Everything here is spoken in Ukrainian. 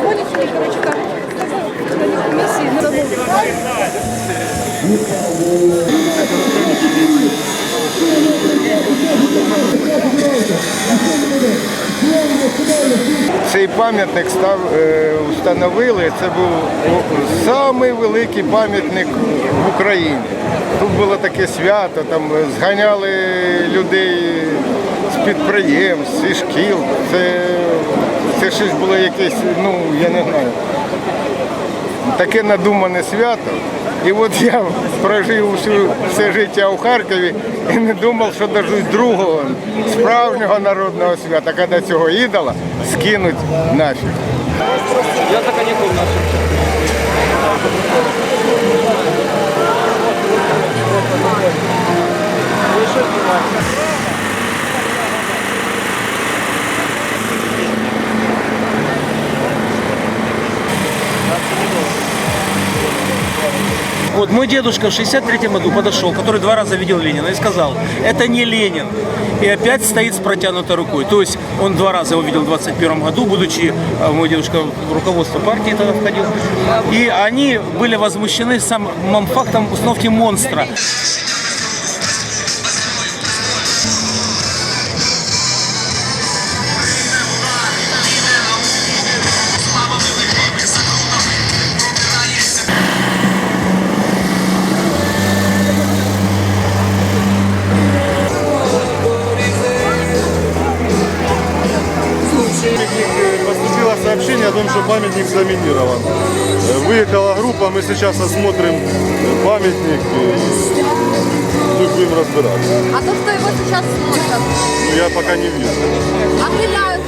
Дзвонять члени комісії не. Цей пам'ятник став, е, встановили. Це був самий великий пам'ятник в Україні. Тут було таке свято, там зганяли людей підприємств, зі шкіл. Це, це щось було якесь, ну я не знаю. Таке надумане свято. І от я прожив усю все життя у Харкові і не думав, що дождусь другого справжнього народного свята, коли цього ідола скинуть наші. Я за каникул наших. Вот мой дедушка в 63 году подошел, который два раза видел Ленина и сказал, это не Ленин. И опять стоит с протянутой рукой. То есть он два раза его видел в 21 году, будучи, э, мой дедушка в руководство партии тогда входил. И они были возмущены самым фактом установки монстра. Поступило сообщение о том, что памятник заминирован. Э, Выехала группа, мы сейчас осмотрим э, памятник и мы будем разбираться. А то, хто його зараз смотрить, Я пока не вижу. а хиляють.